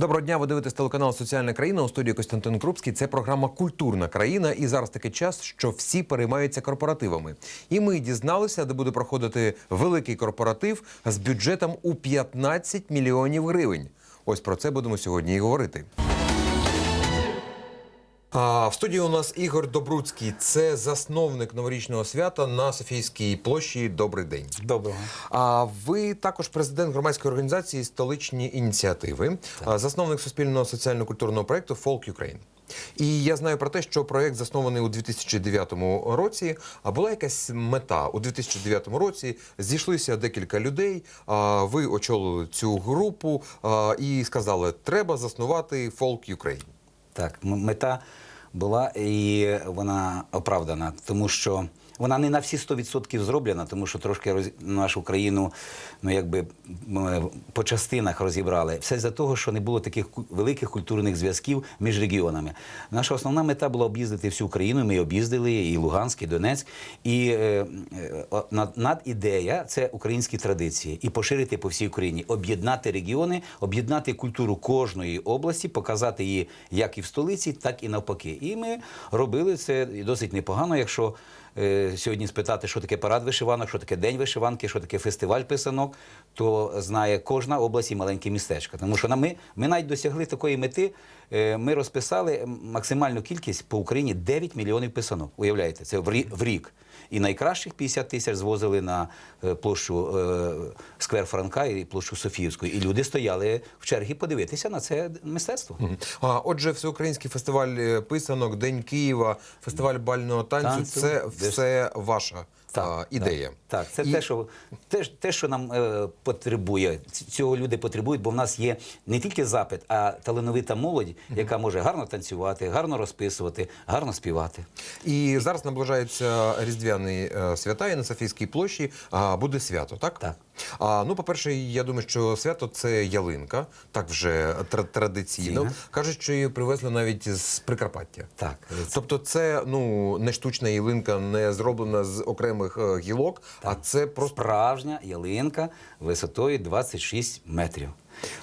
Доброго дня, ви дивитесь телеканал Соціальна країна у студії Костянтин Крупський. Це програма Культурна країна. І зараз такий час, що всі переймаються корпоративами. І ми дізналися, де буде проходити великий корпоратив з бюджетом у 15 мільйонів гривень. Ось про це будемо сьогодні і говорити. А в студії у нас Ігор Добруцький. Це засновник новорічного свята на Софійській площі. Добрий день. Доброго. А ви також президент громадської організації столичні ініціативи, а, засновник суспільного соціально-культурного проєкту Folk Ukraine. І я знаю про те, що проєкт заснований у 2009 році. А була якась мета у 2009 році. Зійшлися декілька людей. Ви очолили цю групу і сказали, треба заснувати Folk Ukraine. Так, мета була і вона оправдана, тому що вона не на всі 100% зроблена, тому що трошки роз... нашу країну ну, якби, м, по частинах розібрали. Все за того, що не було таких великих культурних зв'язків між регіонами. Наша основна мета була об'їздити всю країну. Ми об'їздили і Луганськ, і Донецьк. І е, е, о, над, надідея це українські традиції, і поширити по всій Україні, об'єднати регіони, об'єднати культуру кожної області, показати її як і в столиці, так і навпаки. І ми робили це досить непогано, якщо. Е, Сьогодні спитати, що таке парад вишиванок, що таке день вишиванки, що таке фестиваль писанок, то знає кожна область і маленьке містечко. Тому що ми, ми навіть досягли такої мети. е, Ми розписали максимальну кількість по Україні 9 мільйонів писанок. Уявляєте, це в рік. І найкращих 50 тисяч звозили на е, площу е, Сквер Франка і площу Софіївську. І люди стояли в чергі подивитися на це мистецтво. А, отже, всеукраїнський фестиваль е, писанок, День Києва, фестиваль бального танцю, Танцю, це все ваша а, ідея. Так, так. це І- те, що те, те, що нам е, потребує. Цього люди потребують, бо в нас є не тільки запит, а талановита молодь, яка може гарно танцювати, гарно розписувати, гарно співати. І зараз наближаються різдвяні е, свята, і на Софійській площі буде свято, так? Так. А, ну, по-перше, я думаю, що свято це ялинка, так вже тр- традиційно. Ціна. Кажуть, що її привезли навіть з Прикарпаття. Так, Тобто, це ну не штучна ялинка, не зроблена з окремих е, гілок, а це просто справжня ялинка висотою 26 метрів.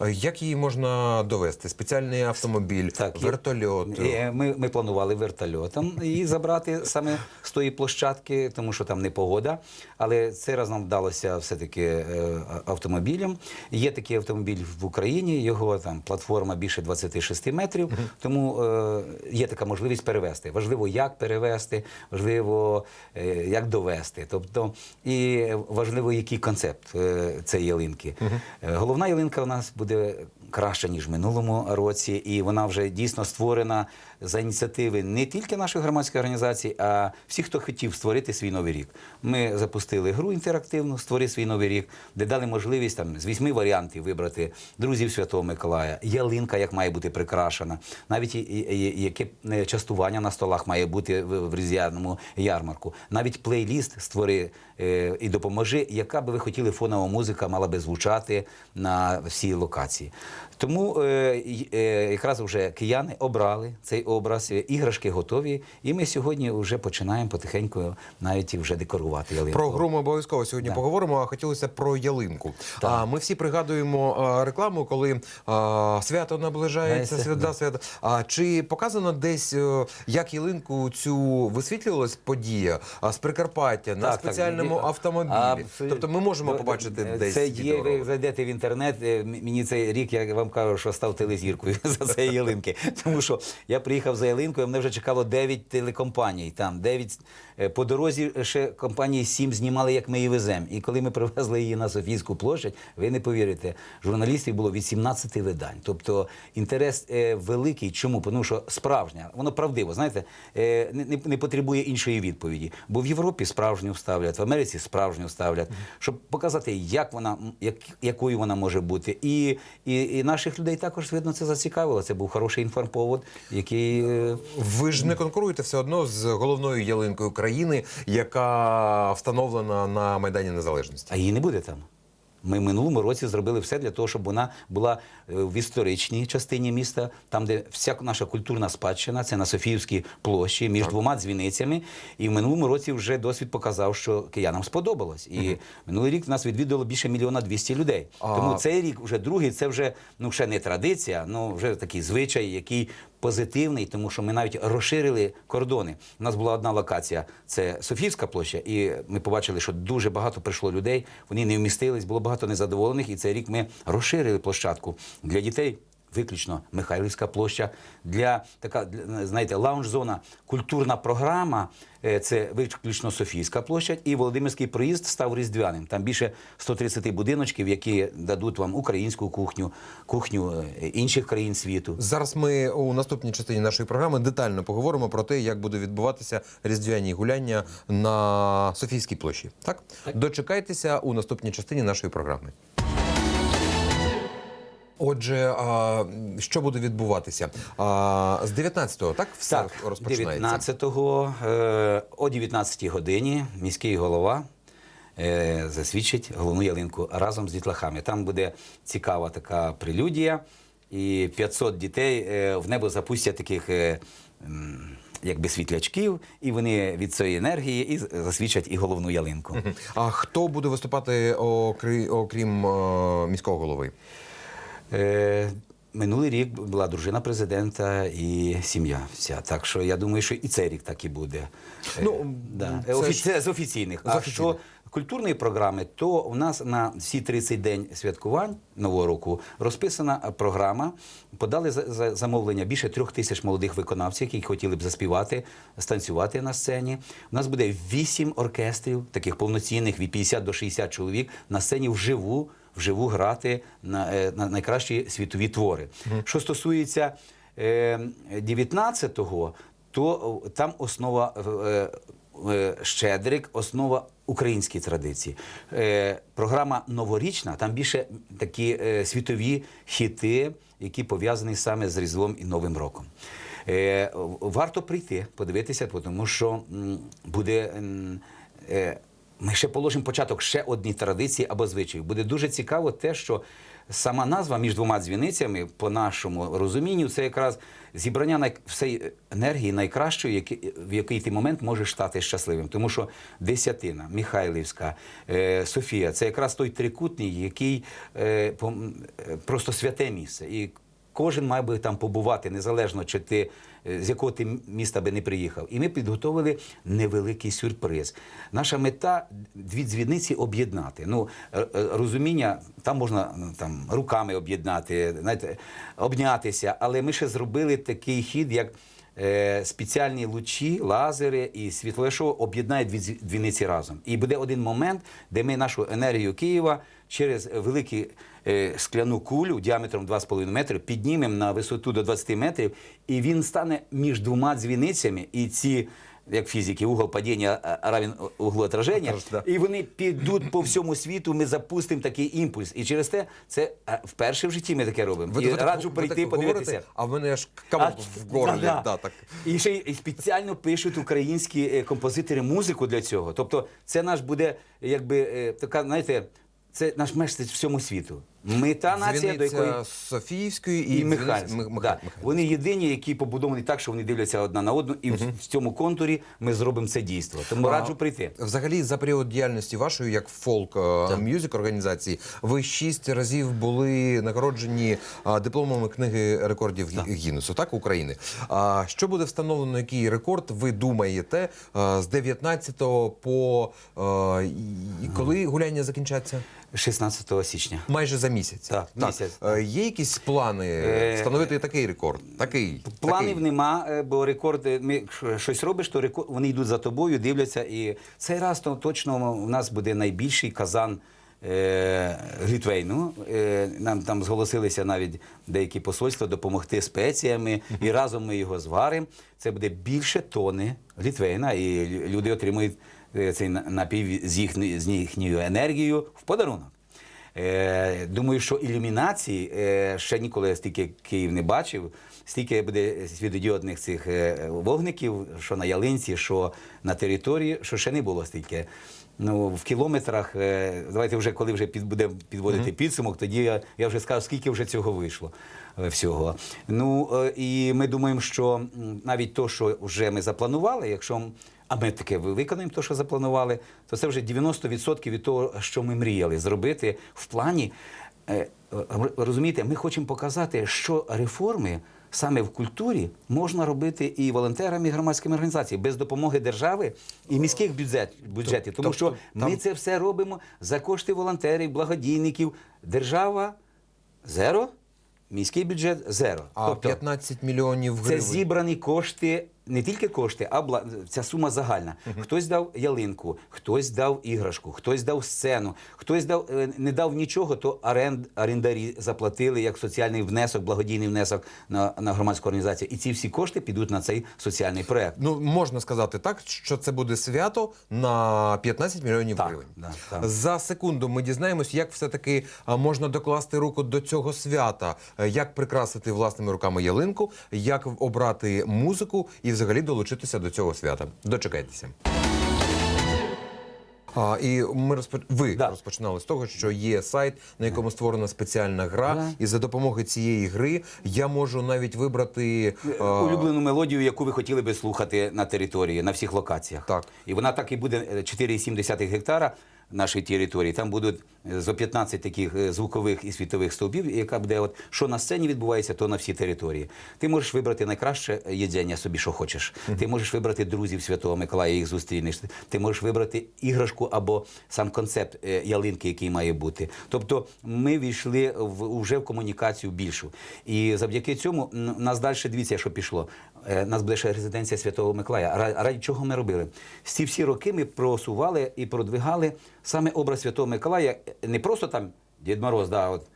Е, як її можна довести? Спеціальний автомобіль, Так, вертольот. Ми, ми планували вертольотом її забрати саме з тої площадки, тому що там не погода. Але цей раз нам вдалося все-таки е, автомобілем. Є такий автомобіль в Україні, його там платформа більше 26 метрів, тому е, є така можливість перевезти. Важливо, як перевезти, важливо, е, як довести. Тобто, і важливо, який концепт е, цієї ялинки. Головна ялинка у нас буде краще, ніж в минулому році, і вона вже дійсно створена за ініціативи не тільки нашої громадської організації, а всіх, хто хотів створити свій новий рік. Ми запустили гру інтерактивну Створи свій новий рік, де дали можливість там з вісьми варіантів вибрати друзів Святого Миколая, ялинка, як має бути прикрашена, навіть яке е, частування на столах має бути в, в різдвяному ярмарку, навіть плейліст створи е, і допоможи, яка би ви хотіли фонова музика мала би звучати на всій локації. Тому е, е, якраз вже кияни обрали цей образ, е, іграшки готові, і ми сьогодні вже починаємо потихеньку навіть вже декорувати ялинку. Про гру ми обов'язково сьогодні Так. поговоримо, а хотілося про ялинку. Так. А ми всі пригадуємо а, рекламу, коли а, свято наближається, Знаєте, свята, свята. А чи показано десь, е, як ялинку цю висвітлювалась подія а, з Прикарпаття на Так, так, спеціальному є- автомобілі? Абсолютно. Тобто ми можемо Ну, побачити е, десь Це є, ви зайдете в інтернет. е, Мені цей рік, я вам кажу, що став телезіркою за цієї ялинки. Тому що я приїхав за ялинкою, мене вже чекало 9 телекомпаній. Там 9, е, по дорозі ще компанії 7 знімали, як ми її веземо. І коли ми привезли її на Софійську площадь, ви не повірите, журналістів було від 17 видань. Тобто інтерес е, великий. Чому? Тому що справжня, воно правдиво, знаєте, е, не, не, не потребує іншої відповіді. Бо в Європі справжню ставлять, в Америці справжню ставлять, щоб показати, як вона, як, якою вона може бути. І, і, і наших людей також видно це зацікавило. Це був хороший інформповод, який е, Ви ж не конкуруєте все одно з головною ялинкою країни, яка встановлена на Майдані Незалежності. а її не буде там. Ми в минулому році зробили все для того, щоб вона була е, в історичній частині міста, там, де вся наша культурна спадщина, це на Софіївській площі між двома дзвіницями. І в минулому році вже досвід показав, що киянам сподобалось. І минулий рік нас відвідало більше мільйона двісті людей. А- Тому цей рік вже другий, це вже ну ще не традиція, ну вже такий звичай, який позитивний, тому що ми навіть розширили кордони. У нас була одна локація, це Софіївська площа, і ми побачили, що дуже багато прийшло людей. Вони не вмістились, було багато незадоволених. І цей рік ми розширили площадку для дітей. Виключно Михайлівська площа для така знаєте, лаунж-зона, культурна програма. е, Це виключно Софійська площа, і Володимирський проїзд став різдвяним. Там більше 130 будиночків, які дадуть вам українську кухню, кухню е, інших країн світу. Зараз ми у наступній частині нашої програми детально поговоримо про те, як буде відбуватися різдвяні гуляння на Софійській площі. Так? Дочекайтеся у наступній частині нашої програми. Отже, а, що буде відбуватися? А, з 19-го, так? Все Так, розпочинається. 19-го е, о 19-й годині міський голова е, засвідчить головну ялинку разом з дітлахами. Там буде цікава така прелюдія, і 500 дітей е, в небо запустять таких. е, Якби світлячків, і вони від цієї енергії і засвідчать і головну ялинку. А хто буде виступати окрі- окрім е, міського голови? Е, минулий рік була дружина президента і сім'я вся. Так що я думаю, що і цей рік так і буде. Е, Ну, да. це Офі- це з офіційних. З А що культурної програми, то у нас на всі 30 день святкувань Нового року розписана програма. Подали за, за замовлення більше трьох тисяч молодих виконавців, які хотіли б заспівати, станцювати на сцені. У нас буде вісім оркестрів, таких повноцінних від 50 до 60 чоловік на сцені вживу. Вживу грати на, е, на найкращі світові твори. Що стосується е, 19-го, то е, там основа е, е, Щедрик, основа української традиції. Е, програма новорічна, там більше такі е, світові хіти, які пов'язані саме з Різдвом і Новим роком. Е, варто прийти, подивитися, тому що буде. Ми ще положимо початок ще одній традиції або звичаю. Буде дуже цікаво те, що сама назва між двома дзвіницями, по нашому розумінню, це якраз зібрання най... всієї енергії найкращої, які... в який ти момент можеш стати щасливим. Тому що Десятина, Михайлівська, е... Софія це якраз той трикутний, який е... е, просто святе місце. І Кожен має би там побувати, незалежно чи ти е, з якого ти міста би не приїхав. І ми підготовили невеликий сюрприз. Наша мета дві дзвіниці об'єднати. Ну е, е, розуміння, там можна там руками об'єднати, знаєте, обнятися, але ми ще зробили такий хід, як. Спеціальні лучі, лазери і світлове шоу об'єднають дві дзвіниці разом. І буде один момент, де ми нашу енергію Києва через велику е, скляну кулю діаметром 2,5 метри піднімемо на висоту до 20 метрів, і він стане між двома дзвіницями, і ці. Як в фізиці, угол падіння равен углу отраження, і вони підуть по всьому світу. Ми запустимо такий імпульс. І через те це вперше в житті ми таке робимо. і так- раджу ви прийти так подивитися. говорите, а в мене аж камок в горлі. да, Да, так. І ще й спеціально пишуть українські е, композитори музику для цього. Тобто, це наш буде, якби е, така, знаєте, це наш меседж всьому світу. Ми та нація, до якої Софіївської і, і Михайлівська. Мих- Да. Вони єдині, які побудовані так, що вони дивляться одна на одну, і в- в цьому контурі ми зробимо це дійство. Тому А, раджу прийти. Взагалі, за період діяльності вашої, як фолк е, мюзик організації, ви шість разів були нагороджені а, дипломами книги рекордів Гі- Гіннесу, так України. А що буде встановлено? Який рекорд ви думаєте е, з 19 по е, і коли гуляння закінчаться? 16 січня. Майже за місяць. Так, місяць. Е, Є якісь плани Е, встановити такий рекорд? Такий Планів такий. нема, е, бо рекорд, е, ми щось робиш, то рекорд, вони йдуть за тобою, дивляться. І цей раз то точно у нас буде найбільший казан е, глітвейну. Е, нам там зголосилися навіть деякі посольства допомогти спеціями, і разом ми його зваримо. Це буде більше тони глітвейна, і люди отримують е, цей на- напій з, їхньою, з їхньою енергією в подарунок. Е, думаю, що ілюмінації е, ще ніколи стільки Київ не бачив. Стільки буде світодіодних цих е, вогників, що на ялинці, що на території, що ще не було стільки. Ну, в кілометрах, е, давайте вже коли вже під, буде підводити підсумок, тоді я, я вже скажу, скільки вже цього вийшло е, всього. Ну е, і ми думаємо, що навіть то, що вже ми запланували, якщо а ми таке ви- виконаємо те, що запланували, то це вже 90% від того, що ми мріяли зробити в плані. е, Розумієте, ми хочемо показати, що реформи саме в культурі можна робити і волонтерами, і громадськими організаціями без допомоги держави і міських бюджет, бюджетів. Тому тобто що ми це все робимо за кошти волонтерів, благодійників. Держава зеро, міський бюджет зеро. А 15 мільйонів Це зібрані кошти, не тільки кошти, а бла... ця сума загальна. Хтось дав ялинку, хтось дав іграшку, хтось дав сцену, хтось дав е, не дав нічого, то аренд, орендарі заплатили як соціальний внесок, благодійний внесок на, на громадську організацію. І ці всі кошти підуть на цей соціальний проект. Ну, можна сказати так, що це буде свято на 15 мільйонів Так, гривень. да, так. За секунду ми дізнаємось, як все-таки можна докласти руку до цього свята, е, як прикрасити власними руками ялинку, як обрати музику і взагалі долучитися до цього свята. Дочекайтеся. А, і ми розпо... ви Да. розпочинали з того, що є сайт, на якому створена спеціальна гра, Да. і за допомогою цієї гри я можу навіть вибрати а, Улюблену мелодію, яку ви хотіли би слухати на території, на всіх локаціях. Так. І вона так і буде е, 4,7 гектара нашої території. Там будуть е, зо 15 таких е, звукових і світових стовпів, яка буде, от що на сцені відбувається, то на всій території. Ти можеш вибрати найкраще їдзення собі, що хочеш. Ти можеш вибрати друзів Святого Миколая, їх зустрінеш. Ти можеш вибрати іграшку або сам концепт е, ялинки, який має бути. Тобто ми війшли в вже в комунікацію більшу. І завдяки цьому нас далі дивіться, що пішло. Е, Нас буде ще резиденція Святого Миколая. Ра- Ради чого ми робили? Всі всі роки ми просували і продвигали саме образ Святого Миколая. Не просто там Дід Мороз, да, от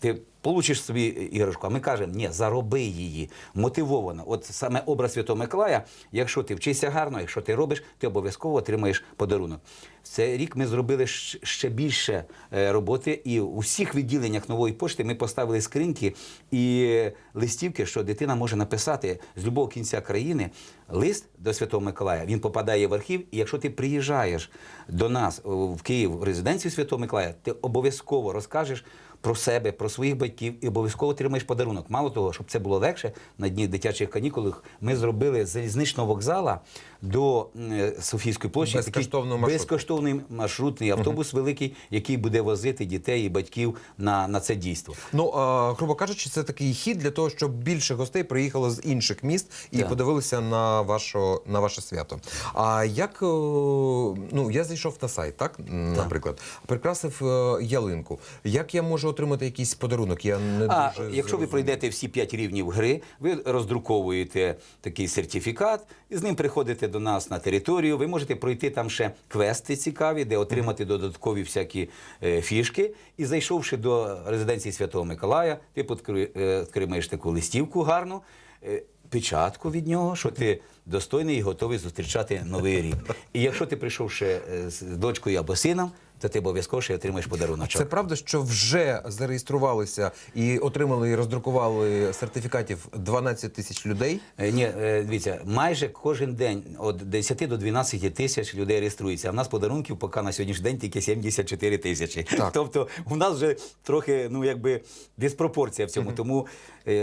ти получиш собі іграшку, а ми кажемо, ні, зароби її мотивовано. От саме образ Святого Миколая, якщо ти вчишся гарно, якщо ти робиш, ти обов'язково отримаєш подарунок. Цей рік ми зробили ще більше е, роботи, і у всіх відділеннях нової пошти ми поставили скриньки і листівки, що дитина може написати з любого кінця країни лист до Святого Миколая. Він попадає в архів, і якщо ти приїжджаєш до нас в Київ в резиденцію Святого Миколая, ти обов'язково розкажеш про себе, про своїх батьків і обов'язково отримаєш подарунок. Мало того, щоб це було легше на дні дитячих канікул, ми зробили залізничного вокзала до е, Софійської площі такий Безкоштовний маршрут. безкоштовний маршрутний автобус великий, який буде возити дітей і батьків на, на це дійство. Ну, а, грубо кажучи, це такий хід для того, щоб більше гостей приїхало з інших міст і Так. подивилися на вашо, на ваше свято. А як ну я зайшов на сайт, так наприклад, прикрасив е, ялинку. Як я можу отримати якийсь подарунок? Я не А дуже якщо ви пройдете всі п'ять рівнів гри, ви роздруковуєте такий сертифікат, і з ним приходите до нас на територію. Ви можете пройти там ще квести цікаві, де отримати додаткові всякі е, фішки. І зайшовши до резиденції Святого Миколая, ти подкри- е, таку листівку гарну. е, Печатку від нього, що ти достойний і готовий зустрічати новий рік. І якщо ти прийшов ще з дочкою або сином, то ти обов'язково ще отримаєш подарунок. Це правда, що вже зареєструвалися і отримали і роздрукували сертифікатів 12 тисяч людей. Е, Ні, е, дивіться, майже кожен день від 10 до 12 тисяч людей реєструється. А в нас подарунків поки на сьогоднішній день тільки 74 тисячі. Так. Тобто у нас вже трохи ну якби диспропорція в цьому. Тому е,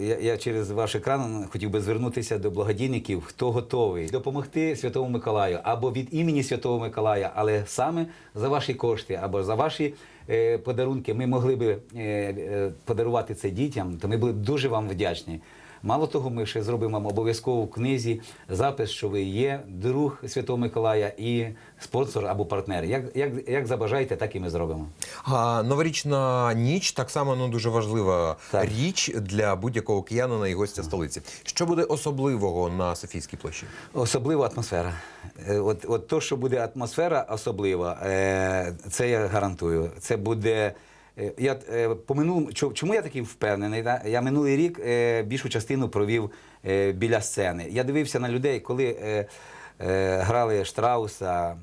я, я через ваш екран хотів би звернутися до благодійників, хто готовий допомогти Святому Миколаю або від імені Святого Миколая, але саме за ваші кошти або за ваші. е, Подарунки ми могли би е, е, подарувати це дітям, то ми були б дуже вам вдячні. Мало того, ми ще зробимо обов'язково в книзі запис, що ви є друг Святого Миколая і спонсор або партнер. Як, як, як забажаєте, так і ми зробимо. А новорічна ніч так само ну, дуже важлива Так. річ для будь-якого киянина і гостя столиці. Що буде особливого на Софійській площі? Особлива атмосфера. Е, От, от то, що буде атмосфера особлива, е, це я гарантую. Це буде. Е, Я е, по минулому, чому я такий впевнений? Я минулий рік е, більшу частину провів біля сцени. Я дивився на людей, коли грали Штрауса,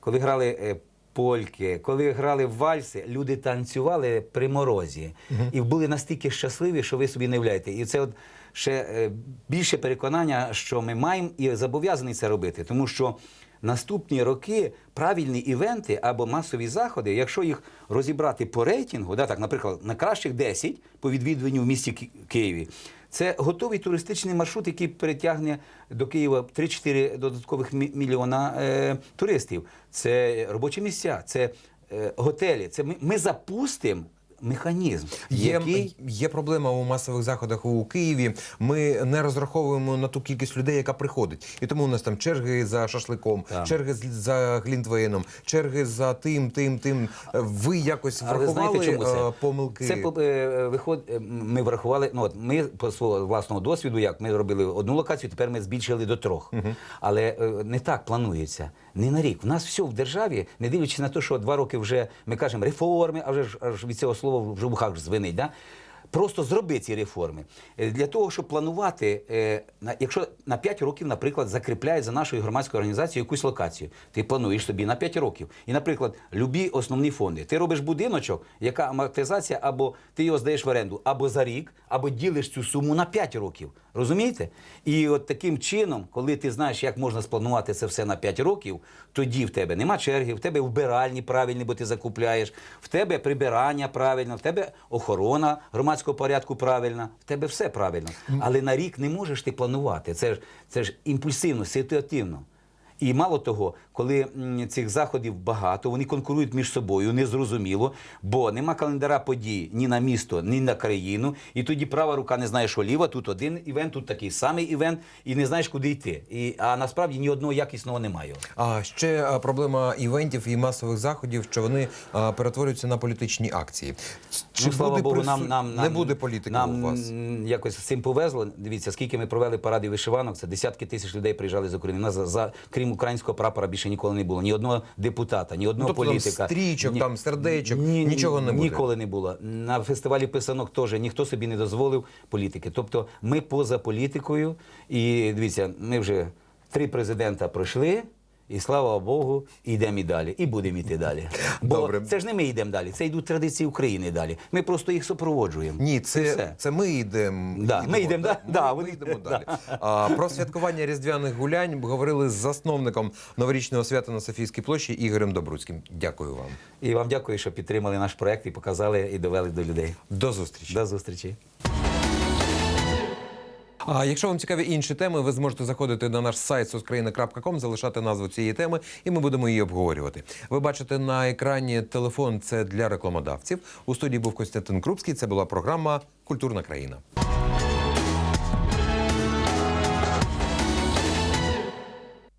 коли грали польки, коли грали вальси, люди танцювали при морозі і були настільки щасливі, що ви собі не уявляєте. І це от ще більше переконання, що ми маємо і зобов'язані це робити, тому що. Наступні роки правильні івенти або масові заходи, якщо їх розібрати по рейтингу, да, так, наприклад, на кращих 10 по відвідуванню в місті Ки- Києві, це готовий туристичний маршрут, який перетягне до Києва 3-4 додаткових мільйона е, туристів. Це робочі місця, це е, готелі. Це ми, ми запустимо механізм, Є, який є проблема у масових заходах у Києві. Ми не розраховуємо на ту кількість людей, яка приходить. І тому у нас там черги за шашликом, Так. черги за глінтвейном, черги за тим, тим, тим. Е, Ви якось Але врахували знаєте, чому це? е, помилки? Це по- е, виход. е, Ми врахували. Ну от ми по свого власного досвіду, як ми робили одну локацію, тепер ми збільшили до трьох. Але е, не так планується. Не на рік. У нас все в державі, не дивлячись на те, що два роки вже ми кажемо реформи, а вже аж від цього слова вже в ухах звенить. Да? Просто зроби ці реформи Е, для того, щоб планувати, е, якщо на 5 років, наприклад, закріпляють за нашою громадською організацією якусь локацію, ти плануєш собі на 5 років. І, наприклад, любі основні фонди. Ти робиш будиночок, яка амортизація, або ти його здаєш в оренду або за рік, або ділиш цю суму на 5 років. Розумієте? І от таким чином, коли ти знаєш, як можна спланувати це все на 5 років, тоді в тебе нема черги, в тебе вбиральні правильні, бо ти закупляєш, в тебе прибирання правильно, в тебе охорона громадського порядку правильна, в тебе все правильно. Але на рік не можеш ти планувати. Це ж, це ж імпульсивно, ситуативно. І мало того, коли цих заходів багато, вони конкурують між собою, незрозуміло, бо нема календаря подій ні на місто, ні на країну. І тоді права рука не знає, що ліва, тут один івент, тут такий самий івент, і не знаєш, куди йти. І, а насправді ні одного якісного немає. А ще проблема івентів і масових заходів, що вони е, перетворюються на політичні акції. Чи ну, слава буде Богу, прису- нам, нам, не буде політики нам у вас? якось з цим повезло. Дивіться, скільки ми провели парадів вишиванок, це десятки тисяч людей приїжджали з України. Нас за, за крім українського прапора більше ніколи не було. Ні одного депутата, ні одного тобто там політика. стрічок, там сердечок, ні, нічого не буде? Ніколи не було. На фестивалі писанок теж ніхто собі не дозволив політики. Тобто ми поза політикою. І дивіться, ми вже три президента пройшли. І слава Богу, йдемо і далі, і будемо йти далі. Бо Добре. це ж не ми йдемо далі, це йдуть традиції України далі. Ми просто їх супроводжуємо. Ні, це, це ми йдемо. Да, ми йдемо, да? Ми, Да, ми вони- йдемо да. далі. А, про святкування різдвяних гулянь говорили з засновником новорічного свята на Софійській площі Ігорем Добруцьким. Дякую вам. І вам дякую, що підтримали наш проект і показали і довели до людей. До зустрічі. До зустрічі. А якщо вам цікаві інші теми, ви зможете заходити на наш сайт suskraїна.com, залишати назву цієї теми, і ми будемо її обговорювати. Ви бачите на екрані телефон. Це для рекламодавців. У студії був Костянтин Крупський. Це була програма Культурна країна.